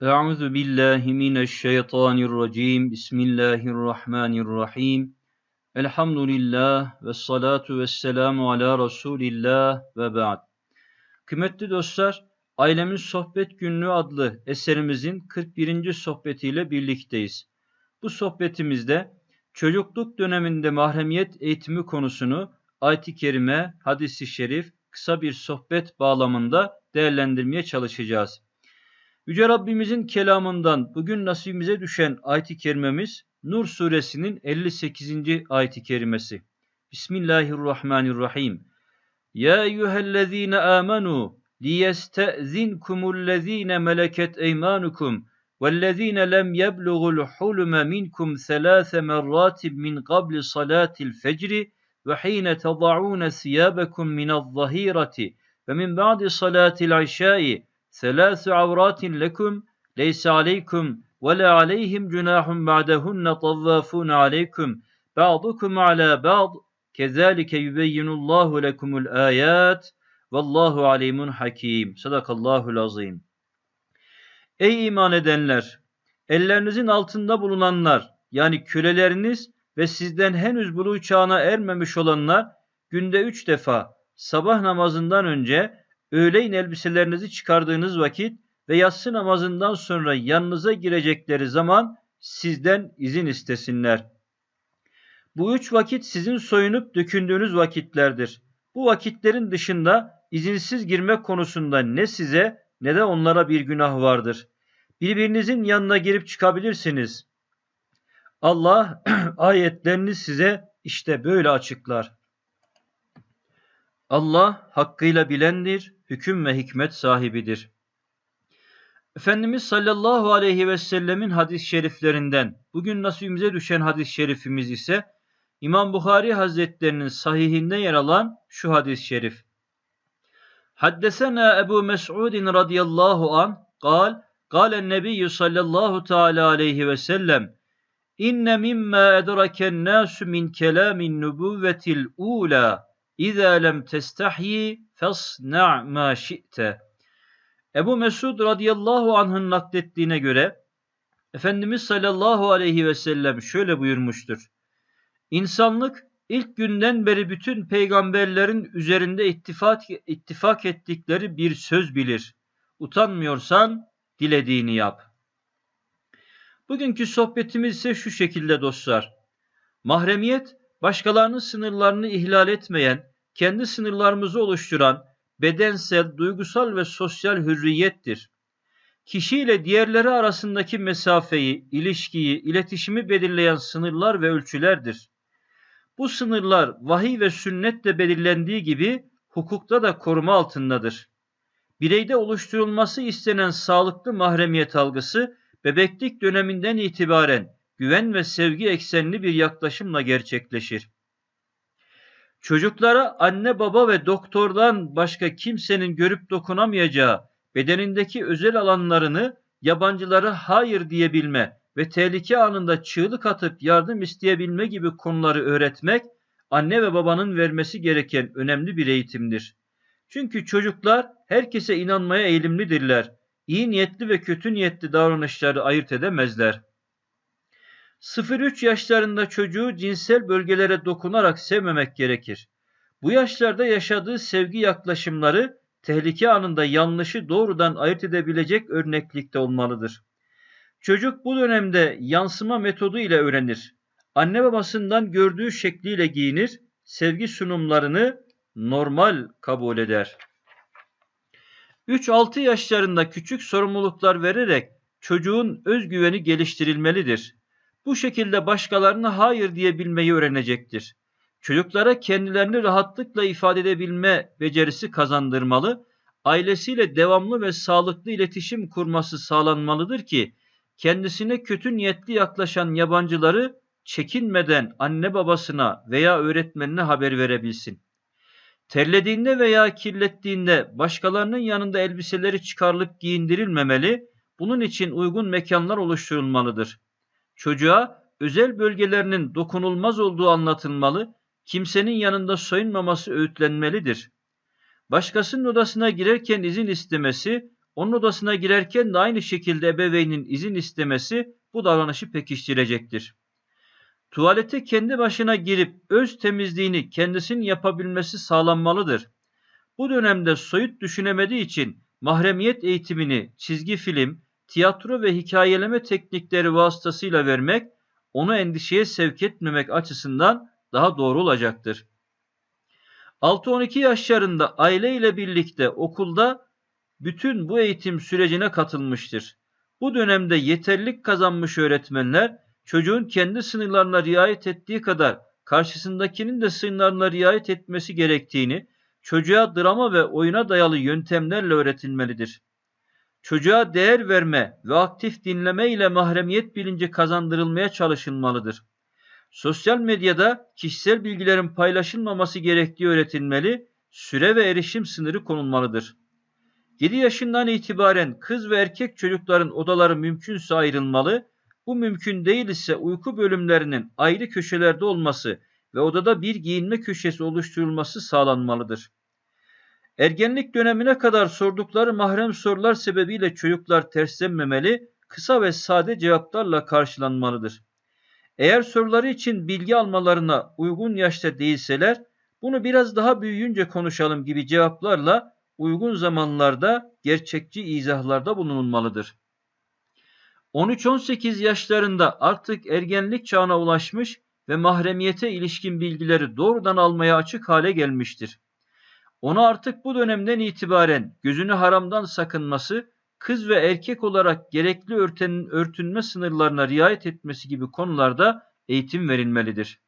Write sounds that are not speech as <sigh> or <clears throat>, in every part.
Euzu billahi mineşşeytanirracim. Bismillahirrahmanirrahim. Elhamdülillah ve salatu ve selamu ala Resulillah ve ba'd. Kıymetli dostlar, Ailemin Sohbet Günlüğü adlı eserimizin 41. sohbetiyle birlikteyiz. Bu sohbetimizde çocukluk döneminde mahremiyet eğitimi konusunu ayet-i kerime, hadisi şerif, kısa bir sohbet bağlamında değerlendirmeye çalışacağız. Yüce Rabbimizin kelamından bugün nasibimize düşen ayet-i kerimemiz Nur suresinin 58. ayet-i kerimesi. Bismillahirrahmanirrahim. Ya eyyühellezine amenu liyestezinkumüllezine meleket eymanukum vellezine lem yebluğul hulme minkum selâse merratin min qabli salatil fecri ve hine tada'ûne siyabekum minel-zahîreti ve min ba'di salatil işâi Selasu avratin lekum leysa aleykum ve la aleyhim cunahum ba'dahunne tavvafun aleykum ba'dukum ala ba'd kezalike yubeyyinullahu lekumul ayat vallahu alimun hakim. Sadakallahul azim. Ey iman edenler! Ellerinizin altında bulunanlar yani köleleriniz ve sizden henüz buluğ çağına ermemiş olanlar günde üç defa sabah namazından önce öğleyin elbiselerinizi çıkardığınız vakit ve yatsı namazından sonra yanınıza girecekleri zaman sizden izin istesinler. Bu üç vakit sizin soyunup dökündüğünüz vakitlerdir. Bu vakitlerin dışında izinsiz girmek konusunda ne size ne de onlara bir günah vardır. Birbirinizin yanına girip çıkabilirsiniz. Allah <clears throat> ayetlerini size işte böyle açıklar. Allah hakkıyla bilendir, hüküm ve hikmet sahibidir. Efendimiz sallallahu aleyhi ve sellemin hadis-i şeriflerinden bugün nasibimize düşen hadis-i şerifimiz ise İmam Bukhari Hazretlerinin sahihinde yer alan şu hadis-i şerif. Haddesena Ebu Mes'udin radıyallahu an قال قال النبي صلى الله تعالى عليه وسلم إن مما أدرك الناس من كلام النبوة الأولى İza lem testahyi fasna ma şi'te. Ebu Mesud radıyallahu anh'ın naklettiğine göre Efendimiz sallallahu aleyhi ve sellem şöyle buyurmuştur. İnsanlık ilk günden beri bütün peygamberlerin üzerinde ittifak, ittifak ettikleri bir söz bilir. Utanmıyorsan dilediğini yap. Bugünkü sohbetimiz ise şu şekilde dostlar. Mahremiyet başkalarının sınırlarını ihlal etmeyen, kendi sınırlarımızı oluşturan bedensel, duygusal ve sosyal hürriyettir. Kişiyle diğerleri arasındaki mesafeyi, ilişkiyi, iletişimi belirleyen sınırlar ve ölçülerdir. Bu sınırlar vahiy ve sünnetle belirlendiği gibi hukukta da koruma altındadır. Bireyde oluşturulması istenen sağlıklı mahremiyet algısı bebeklik döneminden itibaren güven ve sevgi eksenli bir yaklaşımla gerçekleşir. Çocuklara anne baba ve doktordan başka kimsenin görüp dokunamayacağı bedenindeki özel alanlarını yabancılara hayır diyebilme ve tehlike anında çığlık atıp yardım isteyebilme gibi konuları öğretmek anne ve babanın vermesi gereken önemli bir eğitimdir. Çünkü çocuklar herkese inanmaya eğilimlidirler. İyi niyetli ve kötü niyetli davranışları ayırt edemezler. 0-3 yaşlarında çocuğu cinsel bölgelere dokunarak sevmemek gerekir. Bu yaşlarda yaşadığı sevgi yaklaşımları tehlike anında yanlışı doğrudan ayırt edebilecek örneklikte olmalıdır. Çocuk bu dönemde yansıma metodu ile öğrenir. Anne babasından gördüğü şekliyle giyinir, sevgi sunumlarını normal kabul eder. 3-6 yaşlarında küçük sorumluluklar vererek çocuğun özgüveni geliştirilmelidir. Bu şekilde başkalarına hayır diyebilmeyi öğrenecektir. Çocuklara kendilerini rahatlıkla ifade edebilme becerisi kazandırmalı, ailesiyle devamlı ve sağlıklı iletişim kurması sağlanmalıdır ki kendisine kötü niyetli yaklaşan yabancıları çekinmeden anne babasına veya öğretmenine haber verebilsin. Terlediğinde veya kirlettiğinde başkalarının yanında elbiseleri çıkarılıp giyindirilmemeli, bunun için uygun mekanlar oluşturulmalıdır. Çocuğa özel bölgelerinin dokunulmaz olduğu anlatılmalı, kimsenin yanında soyunmaması öğütlenmelidir. Başkasının odasına girerken izin istemesi, onun odasına girerken de aynı şekilde ebeveynin izin istemesi bu davranışı pekiştirecektir. Tuvalete kendi başına girip öz temizliğini kendisinin yapabilmesi sağlanmalıdır. Bu dönemde soyut düşünemediği için mahremiyet eğitimini çizgi film, tiyatro ve hikayeleme teknikleri vasıtasıyla vermek onu endişeye sevk etmemek açısından daha doğru olacaktır. 6-12 yaşlarında aile ile birlikte okulda bütün bu eğitim sürecine katılmıştır. Bu dönemde yeterlik kazanmış öğretmenler çocuğun kendi sınırlarına riayet ettiği kadar karşısındakinin de sınırlarına riayet etmesi gerektiğini çocuğa drama ve oyuna dayalı yöntemlerle öğretilmelidir. Çocuğa değer verme ve aktif dinleme ile mahremiyet bilinci kazandırılmaya çalışılmalıdır. Sosyal medyada kişisel bilgilerin paylaşılmaması gerektiği öğretilmeli, süre ve erişim sınırı konulmalıdır. 7 yaşından itibaren kız ve erkek çocukların odaları mümkünse ayrılmalı, bu mümkün değil ise uyku bölümlerinin ayrı köşelerde olması ve odada bir giyinme köşesi oluşturulması sağlanmalıdır. Ergenlik dönemine kadar sordukları mahrem sorular sebebiyle çocuklar terslenmemeli, kısa ve sade cevaplarla karşılanmalıdır. Eğer soruları için bilgi almalarına uygun yaşta değilseler, bunu biraz daha büyüyünce konuşalım gibi cevaplarla uygun zamanlarda gerçekçi izahlarda bulunulmalıdır. 13-18 yaşlarında artık ergenlik çağına ulaşmış ve mahremiyete ilişkin bilgileri doğrudan almaya açık hale gelmiştir. Ona artık bu dönemden itibaren gözünü haramdan sakınması, kız ve erkek olarak gerekli örtenin, örtünme sınırlarına riayet etmesi gibi konularda eğitim verilmelidir.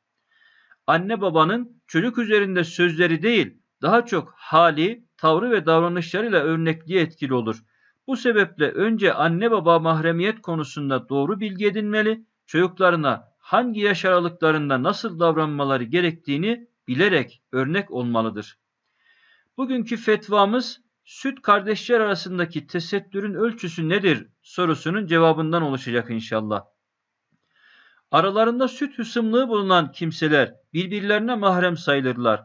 Anne babanın çocuk üzerinde sözleri değil, daha çok hali, tavrı ve davranışlarıyla örnekliği etkili olur. Bu sebeple önce anne baba mahremiyet konusunda doğru bilgi edinmeli, çocuklarına hangi yaş aralıklarında nasıl davranmaları gerektiğini bilerek örnek olmalıdır. Bugünkü fetvamız süt kardeşler arasındaki tesettürün ölçüsü nedir sorusunun cevabından oluşacak inşallah. Aralarında süt hısımlığı bulunan kimseler birbirlerine mahrem sayılırlar.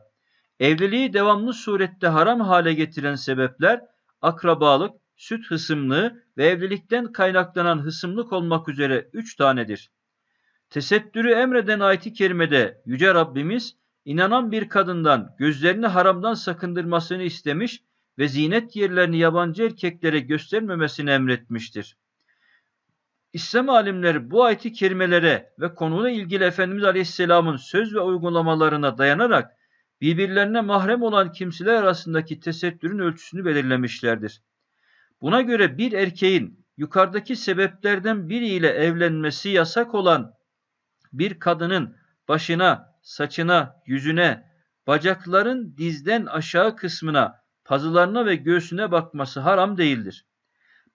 Evliliği devamlı surette haram hale getiren sebepler akrabalık, süt hısımlığı ve evlilikten kaynaklanan hısımlık olmak üzere üç tanedir. Tesettürü emreden ayet-i kerimede Yüce Rabbimiz inanan bir kadından gözlerini haramdan sakındırmasını istemiş ve zinet yerlerini yabancı erkeklere göstermemesini emretmiştir. İslam alimleri bu ayet-i kerimelere ve konuyla ilgili Efendimiz Aleyhisselam'ın söz ve uygulamalarına dayanarak birbirlerine mahrem olan kimseler arasındaki tesettürün ölçüsünü belirlemişlerdir. Buna göre bir erkeğin yukarıdaki sebeplerden biriyle evlenmesi yasak olan bir kadının başına, saçına, yüzüne, bacakların dizden aşağı kısmına, pazılarına ve göğsüne bakması haram değildir.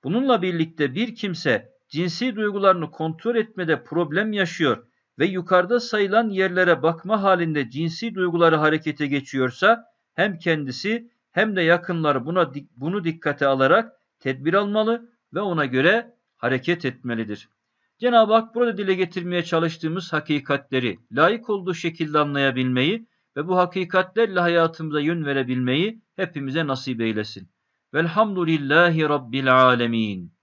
Bununla birlikte bir kimse cinsi duygularını kontrol etmede problem yaşıyor ve yukarıda sayılan yerlere bakma halinde cinsi duyguları harekete geçiyorsa hem kendisi hem de yakınları buna bunu dikkate alarak tedbir almalı ve ona göre hareket etmelidir. Cenab-ı Hak burada dile getirmeye çalıştığımız hakikatleri layık olduğu şekilde anlayabilmeyi ve bu hakikatlerle hayatımıza yön verebilmeyi hepimize nasip eylesin. Velhamdülillahi Rabbil alemin.